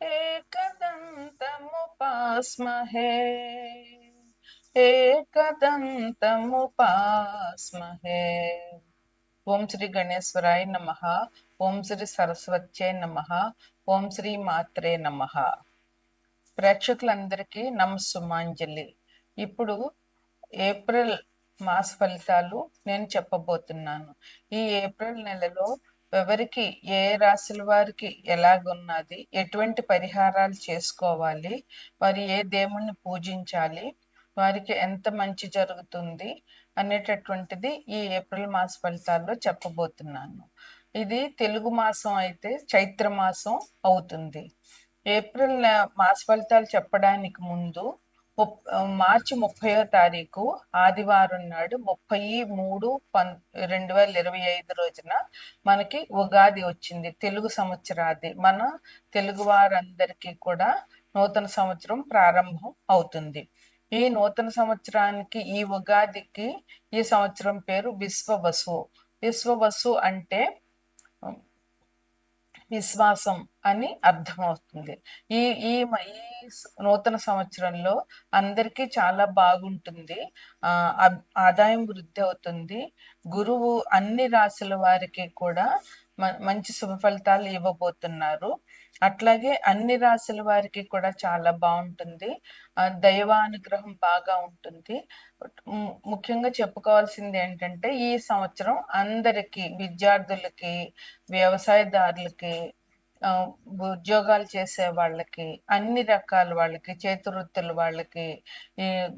एकदन्तमुपास्महे एकदन्तमुपास्महे ఓం శ్రీ గణేశ్వరాయ నమ ఓం శ్రీ సరస్వత్యే నమ ఓం శ్రీ మాత్రే నమ ప్రేక్షకులందరికీ నమస్సుమాంజలి ఇప్పుడు ఏప్రిల్ మాస ఫలితాలు నేను చెప్పబోతున్నాను ఈ ఏప్రిల్ నెలలో ఎవరికి ఏ రాశుల వారికి ఎలాగున్నది ఎటువంటి పరిహారాలు చేసుకోవాలి వారి ఏ దేవుణ్ణి పూజించాలి వారికి ఎంత మంచి జరుగుతుంది అనేటటువంటిది ఈ ఏప్రిల్ మాస ఫలితాల్లో చెప్పబోతున్నాను. ఇది తెలుగు మాసం అయితే చైత్ర మాసం అవుతుంది. ఏప్రిల్ మాస ఫలితాలు చెప్పడానికి ముందు మార్చి ముప్పయో తారీఖు ఆదివారం నాడు ముప్పై మూడు పన్ రెండు వేల ఇరవై ఐదు రోజున మనకి ఉగాది వచ్చింది తెలుగు సంవత్సరాది. మన తెలుగు వారందరికీ కూడా నూతన సంవత్సరం ప్రారంభం అవుతుంది. ఈ నూతన సంవత్సరానికి ఈ ఉగాదికి ఈ సంవత్సరం పేరు విశ్వవసు. విశ్వవసు అంటే విశ్వాసం. అని అర్థమవుతుంది. ఈ ఈ ఈ నూతన సంవత్సరంలో అందరికీ చాలా బాగుంటుంది. ఆదాయం వృద్ధి అవుతుంది. గురువు అన్ని రాశుల వారికి కూడా మ- మంచి శుభ ఫలితాలు ఇవ్వబోతున్నారు. అట్లాగే అన్ని రాశుల వారికి కూడా చాలా బాగుంటుంది. దైవానుగ్రహం బాగా ఉంటుంది. ముఖ్యంగా చెప్పుకోవాల్సింది ఏంటంటే ఈ సంవత్సరం అందరికీ విద్యార్థులకి వ్యవసాయదారులకి ఉద్యోగాలు చేసే వాళ్ళకి అన్ని రకాల వాళ్ళకి చేతివృత్తుల వాళ్ళకి ఈ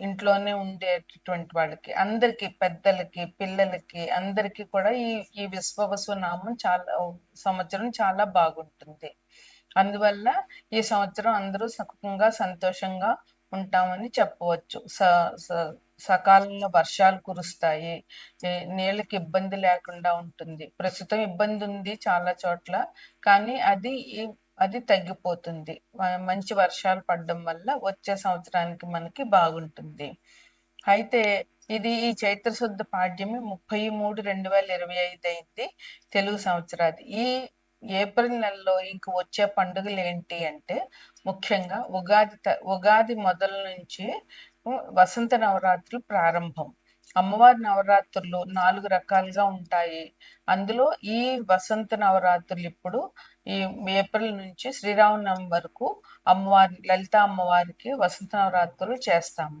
ఇంట్లోనే ఉండేటటువంటి వాళ్ళకి అందరికి పెద్దలకి పిల్లలకి అందరికీ కూడా ఈ ఈ విశ్వవసు నామం చాలా సంవత్సరం చాలా బాగుంటుంది. అందువల్ల ఈ సంవత్సరం అందరూ సుఖంగా సంతోషంగా ఉంటామని చెప్పవచ్చు. స స- సకాలంలో వర్షాలు కురుస్తాయి. నీళ్ళకి ఇబ్బంది లేకుండా ఉంటుంది. ప్రస్తుతం ఇబ్బంది ఉంది చాలా చోట్ల. కానీ అది అది తగ్గిపోతుంది. మంచి వర్షాలు పడడం వల్ల వచ్చే సంవత్సరానికి మనకి బాగుంటుంది. అయితే ఇది ఈ చైత్రశుద్ధ పాడ్యమి ముప్పై మూడు రెండు వేల ఇరవై ఐదు అయింది తెలుగు సంవత్సరాది. ఈ ఏప్రిల్ నెలలో ఇంక వచ్చే పండుగలు ఏంటి అంటే ముఖ్యంగా ఉగాది త- ఉగాది మొదల నుంచి వసంత నవరాత్రులు ప్రారంభం. అమ్మవారి నవరాత్రులు నాలుగు రకాలుగా ఉంటాయి. అందులో ఈ వసంత నవరాత్రులు ఇప్పుడు ఈ ఏప్రిల్ నుంచి శ్రీరామనవమి వరకు అమ్మవారి లలిత అమ్మవారికి వసంత నవరాత్రులు చేస్తాము.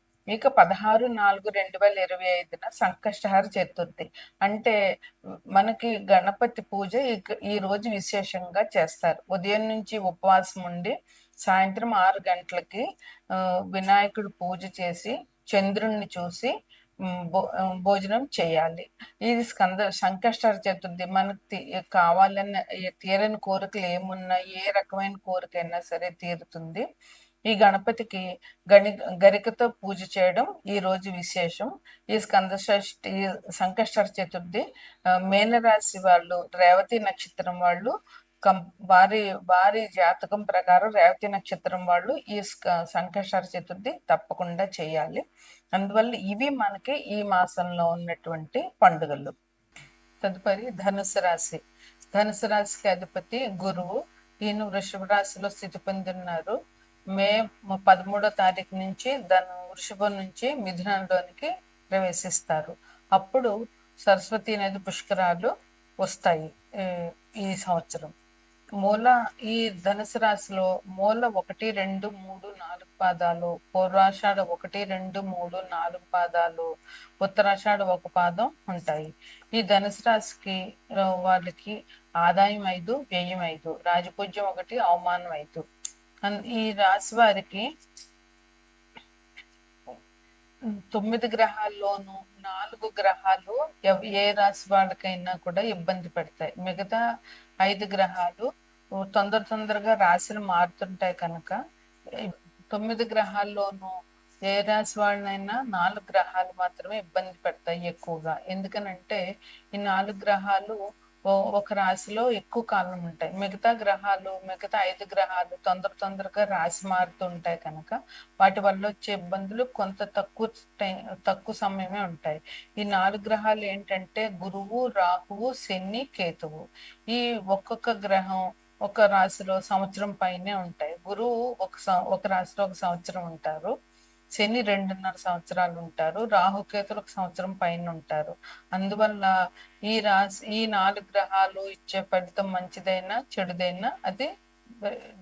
ఇక పదహారు నాలుగు రెండు వేల ఇరవై ఐదున సంకష్టహార చతుర్థి. అంటే మనకి గణపతి పూజ ఈ రోజు విశేషంగా చేస్తారు. ఉదయం నుంచి ఉపవాసం ఉండి సాయంత్రం ఆరు గంటలకి వినాయకుడు పూజ చేసి చంద్రుణ్ణి చూసి భో- భోజనం చేయాలి. ఇది స్కంద సంకష్టార చతుర్థి. మనకు తీ- కావాలన్న తీరని కోరికలు ఏమున్నా ఏ రకమైన కోరికైనా సరే తీరుతుంది. ఈ గణపతికి గణి గరికతో పూజ చేయడం ఈ రోజు విశేషం. ఈ స్కంద షష్ఠి ఈ సంకష్టార చతుర్థి మేనరాశి వాళ్ళు రేవతి నక్షత్రం వాళ్ళు కం వారి వారి జాతకం ప్రకారం రేవతి నక్షత్రం వాళ్ళు ఈ స్క- సంకష్టార చతుర్థి తప్పకుండా చేయాలి. అందువల్ల ఇవి మనకి ఈ మాసంలో ఉన్నటువంటి పండుగలు. తదుపరి ధనుసు రాశి. ధనుసు రాశికి అధిపతి గురువు. ఈయన వృషభ రాశిలో స్థితి పొందిన్నారు. మే పదమూడో తారీఖు నుంచి ధను వృషభం నుంచి మిథునంలోనికి ప్రవేశిస్తారు. అప్పుడు సరస్వతి నది పుష్కరాలు వస్తాయి ఈ సంవత్సరం. మూల ఈ ధనుసు రాశిలో మూల ఒకటి రెండు మూడు నాలుగు పాదాలు పూర్వాషాఢ ఒకటి రెండు మూడు నాలుగు పాదాలు ఉత్తరాషాఢ ఒక పాదం ఉంటాయి. ఈ ధనుసు రాశికి వాళ్ళకి ఆదాయం ఐదు వ్యయం ఐదు రాజపూజ్యం ఒకటి అవమానం ఐదు. ఈ రాశి వారికి తొమ్మిది గ్రహాల్లోనూ నాలుగు గ్రహాలు ఏ రాశి వాళ్ళకైనా కూడా ఇబ్బంది పెడతాయి. మిగతా ఐదు గ్రహాలు తొందర తొందరగా రాశులు మారుతుంటాయి కనుక తొమ్మిది గ్రహాల్లోనూ ఏ రాశి వాళ్ళనైనా నాలుగు గ్రహాలు మాత్రమే ఇబ్బంది పెడతాయి ఎక్కువగా. ఎందుకనంటే ఈ నాలుగు గ్రహాలు ఒక రాశిలో ఎక్కువ కాలం ఉంటాయి. మిగతా గ్రహాలు మిగతా ఐదు గ్రహాలు తొందర తొందరగా రాశి మారుతూ ఉంటాయి కనుక వాటి వల్ల వచ్చే ఇబ్బందులు కొంత తక్కువ టైం తక్కువ సమయమే ఉంటాయి. ఈ నాలుగు గ్రహాలు ఏంటంటే గురువు రాహువు శని కేతువు. ఈ ఒక్కొక్క గ్రహం ఒక రాశిలో సంవత్సరం పైనే ఉంటాయి. గురువు ఒక సం- ఒక రాశిలో ఒక సంవత్సరం ఉంటారు. శని రెండున్నర సంవత్సరాలు ఉంటారు. రాహుకేతులు ఒక సంవత్సరం పైన ఉంటారు. అందువల్ల ఈ రాశి ఈ నాలుగు గ్రహాలు ఇచ్చే ఫలితం మంచిదైనా చెడుదైనా అది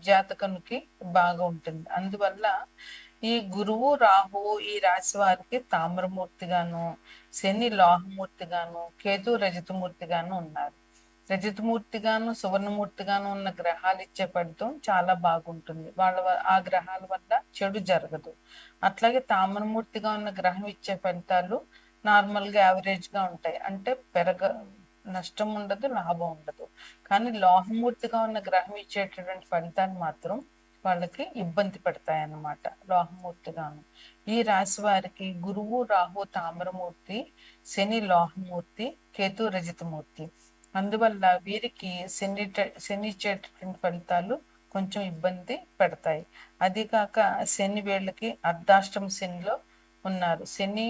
జాతకునికి బాగా ఉంటుంది. అందువల్ల ఈ గురువు రాహు ఈ రాశి వారికి తామ్రమూర్తిగాను శని లోహమూర్తిగాను కేతు రజతమూర్తిగాను ఉన్నారు. రజితమూర్తిగాను సువర్ణమూర్తిగాను ఉన్న గ్రహాలు ఇచ్చే ఫలితం చాలా బాగుంటుంది. వాళ్ళ ఆ గ్రహాల వల్ల చెడు జరగదు. అట్లాగే తామరమూర్తిగా ఉన్న గ్రహం ఇచ్చే ఫలితాలు నార్మల్గా యావరేజ్గా ఉంటాయి. అంటే పెరగ నష్టం ఉండదు లాభం ఉండదు. కానీ లోహమూర్తిగా ఉన్న గ్రహం ఇచ్చేటటువంటి ఫలితాలు మాత్రం వాళ్ళకి ఇబ్బంది పెడతాయి అన్నమాట లోహమూర్తిగాను. ఈ రాశి వారికి గురువు రాహు తామరమూర్తి శని లోహమూర్తి కేతు రజితమూర్తి. అందువల్ల వీరికి శని శనిచ్చేటటువంటి ఫలితాలు కొంచెం ఇబ్బంది పెడతాయి. అది కాక శని వీళ్ళకి అర్ధాష్టమ శనిలో ఉన్నారు. శని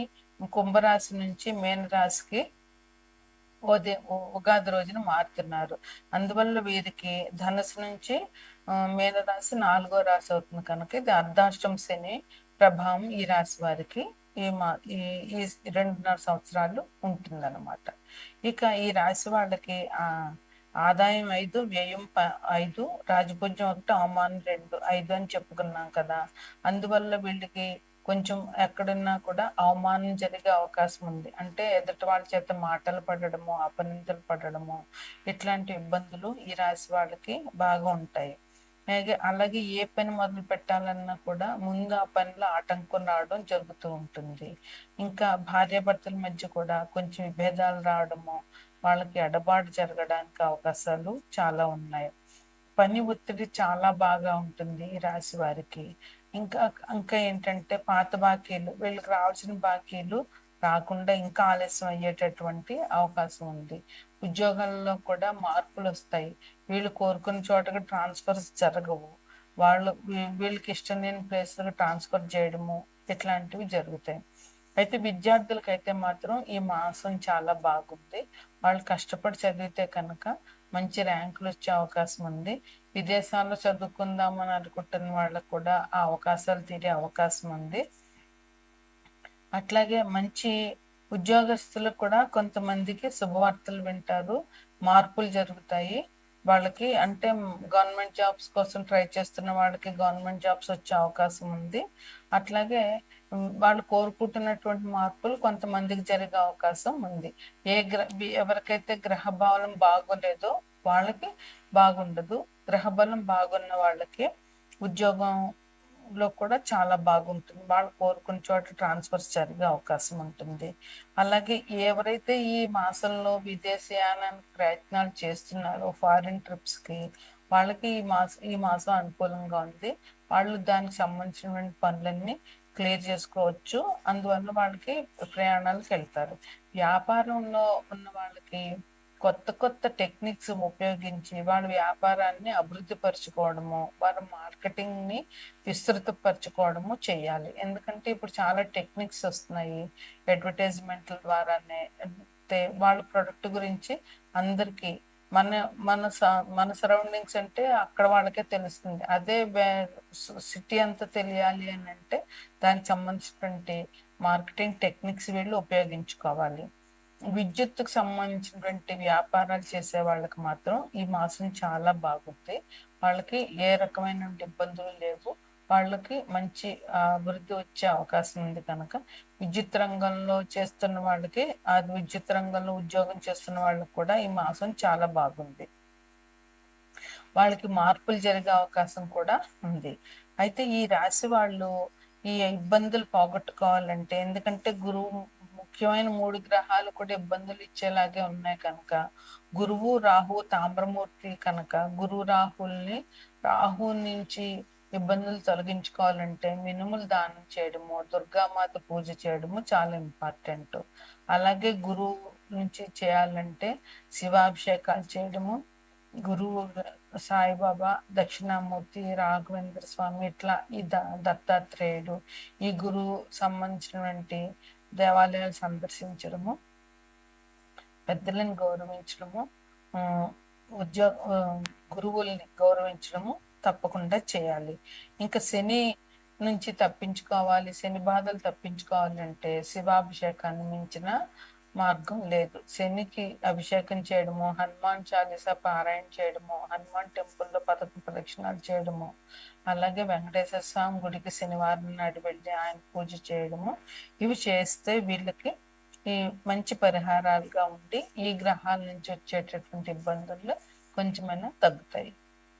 కుంభరాశి నుంచి మీనరాశికి ఉదయం ఉగాది రోజున మారుతున్నారు. అందువల్ల వీరికి ధనుసు నుంచి మేనరాశి మీనరాశి నాలుగో రాశి అవుతుంది కనుక ఇది అర్ధాష్టమ శని ప్రభావం ఈ రాశి వారికి ఈ మా ఈ ఈ రెండున్నర సంవత్సరాలు ఉంటుందన్నమాట. ఇక ఈ రాశి వాళ్ళకి ఆ ఆదాయం ఐదు వ్యయం ప- ఐదు రాజభుజ్యం ఒకటి అవమానం రెండు ఐదు అని చెప్పుకున్నాం కదా. అందువల్ల వీళ్ళకి కొంచెం ఎక్కడున్నా కూడా అవమానం జరిగే అవకాశం ఉంది. అంటే ఎదుటి వాళ్ళ చేత మాటలు పడడము అపనిందలు పడడము ఇట్లాంటి ఇబ్బందులు ఈ రాశి వాళ్ళకి బాగా ఉంటాయి. అలాగే ఏ పని మొదలు పెట్టాలన్నా కూడా ముందు ఆ పనిలో ఆటంకం రావడం జరుగుతూ ఉంటుంది. ఇంకా భార్యాభర్తల మధ్య కూడా కొంచెం విభేదాలు రావడము వాళ్ళకి ఎడబాటు జరగడానికి అవకాశాలు చాలా ఉన్నాయి. పని ఒత్తిడి చాలా బాగా ఉంటుంది ఈ రాశి వారికి. ఇంకా ఇంకా ఏంటంటే పాత బాకీలు వీళ్ళకి రావాల్సిన బాకీలు రాకుండా ఇంకా ఆలస్యం అయ్యేటటువంటి అవకాశం ఉంది. ఉద్యోగాల్లో కూడా మార్పులు వస్తాయి వీళ్ళు కోరుకున్న చోటకి ట్రాన్స్ఫర్స్ జరగవు. వాళ్ళు వీళ్ళకి ఇష్టం లేని ప్లేస్లకు ట్రాన్స్ఫర్ చేయడము ఇట్లాంటివి జరుగుతాయి. అయితే విద్యార్థులకు అయితే మాత్రం ఈ మాసం చాలా బాగుంది. వాళ్ళు కష్టపడి చదివితే కనుక మంచి ర్యాంకులు వచ్చే అవకాశం ఉంది. విదేశాల్లో చదువుకుందామని అనుకుంటున్న వాళ్ళకు కూడా ఆ అవకాశాలు తీరే అవకాశం ఉంది. అట్లాగే మంచి ఉద్యోగస్తులకు కూడా కొంతమందికి శుభవార్తలు వింటారు మార్పులు జరుగుతాయి. వాళ్ళకి అంటే గవర్నమెంట్ జాబ్స్ కోసం ట్రై చేస్తున్న వాళ్ళకి గవర్నమెంట్ జాబ్స్ వచ్చే అవకాశం ఉంది. అట్లాగే వాళ్ళు కోరుకుంటున్నటువంటి మార్పులు కొంతమందికి జరిగే అవకాశం ఉంది. ఏ గ్ర ఎవరికైతే గ్రహ బలం బాగోలేదో వాళ్ళకి బాగుండదు. గ్రహ బలం బాగున్న వాళ్ళకి ఉద్యోగం లో కూడా చాలా బాగుంటుంది. వాళ్ళు కోరుకున్న చోట ట్రాన్స్ఫర్స్ జరిగే అవకాశం ఉంటుంది. అలాగే ఎవరైతే ఈ మాసంలో విదేశయానానికి ప్రయత్నాలు చేస్తున్నారో ఫారిన్ ట్రిప్స్కి వాళ్ళకి ఈ మాసం ఈ మాసం అనుకూలంగా ఉంది. వాళ్ళు దానికి సంబంధించినటువంటి పనులన్నీ క్లియర్ చేసుకోవచ్చు. అందువల్ల వాళ్ళకి ప్రయాణాలకు వెళ్తారు. వ్యాపారంలో ఉన్న వాళ్ళకి కొత్త కొత్త టెక్నిక్స్ ఉపయోగించి వాళ్ళ వ్యాపారాన్ని అభివృద్ధి పరచుకోవడము వాళ్ళ మార్కెటింగ్ని విస్తృతపరచుకోవడము చేయాలి. ఎందుకంటే ఇప్పుడు చాలా టెక్నిక్స్ వస్తున్నాయి. అడ్వర్టైజ్మెంట్ల ద్వారానే అంటే వాళ్ళ ప్రొడక్ట్ గురించి అందరికీ మన మన స- మన సరౌండింగ్స్ అంటే అక్కడ వాళ్ళకే తెలుస్తుంది. అదే సిటీ అంతా తెలియాలి అని అంటే దానికి సంబంధించినటువంటి మార్కెటింగ్ టెక్నిక్స్ వీళ్ళు ఉపయోగించుకోవాలి. విద్యుత్తుకు సంబంధించినటువంటి వ్యాపారాలు చేసే వాళ్ళకి మాత్రం ఈ మాసం చాలా బాగుంది. వాళ్ళకి ఏ రకమైన ఇబ్బందులు లేవు. వాళ్ళకి మంచి అభివృద్ధి వచ్చే అవకాశం ఉంది కనుక. విద్యుత్ రంగంలో చేస్తున్న వాళ్ళకి ఆ విద్యుత్ రంగంలో ఉద్యోగం చేస్తున్న వాళ్ళకి కూడా ఈ మాసం చాలా బాగుంది. వాళ్ళకి మార్పులు జరిగే అవకాశం కూడా ఉంది. అయితే ఈ రాశి వాళ్ళు ఈ ఇబ్బందులు పోగొట్టుకోవాలంటే ఎందుకంటే గురువు ముఖ్యమైన మూడు గ్రహాలు కూడా ఇబ్బందులు ఇచ్చేలాగే ఉన్నాయి కనుక. గురువు రాహు తామ్రమూర్తి కనుక గురు రాహుల్ని రాహు నుంచి ఇబ్బందులు తొలగించుకోవాలంటే మినుములు దానం చేయడము దుర్గామాత పూజ చేయడము చాలా ఇంపార్టెంట్. అలాగే గురువు నుంచి చేయాలంటే శివాభిషేకాలు చేయడము గురువు సాయిబాబా దక్షిణామూర్తి రాఘవేంద్ర స్వామి ఇట్లా ఈ ద దత్తాత్రేయుడు ఈ గురువు సంబంధించినటువంటి దేవాలయాలు సందర్శించడము పెద్దలను గౌరవించడము ఆ, ఉద్యోగ గురువుల్ని గౌరవించడము తప్పకుండా చేయాలి. ఇంకా శని నుంచి తప్పించుకోవాలి శని బాధలు తప్పించుకోవాలంటే శివాభిషేకాన్ని మించిన మార్గం లేదు. శనికి అభిషేకం చేయడము హనుమాన్ చాలీసా పారాయణ చేయడము హనుమాన్ టెంపుల్లో పదకొండు ప్రదక్షిణాలు చేయడము అలాగే వెంకటేశ్వర స్వామి గుడికి శనివారం నాడు వెళ్ళి ఆయన పూజ చేయడము ఇవి చేస్తే వీళ్ళకి ఈ మంచి పరిహారాలుగా ఉండి ఈ గ్రహాల నుంచి వచ్చేటటువంటి ఇబ్బందులు కొంచెమైనా తగ్గుతాయి.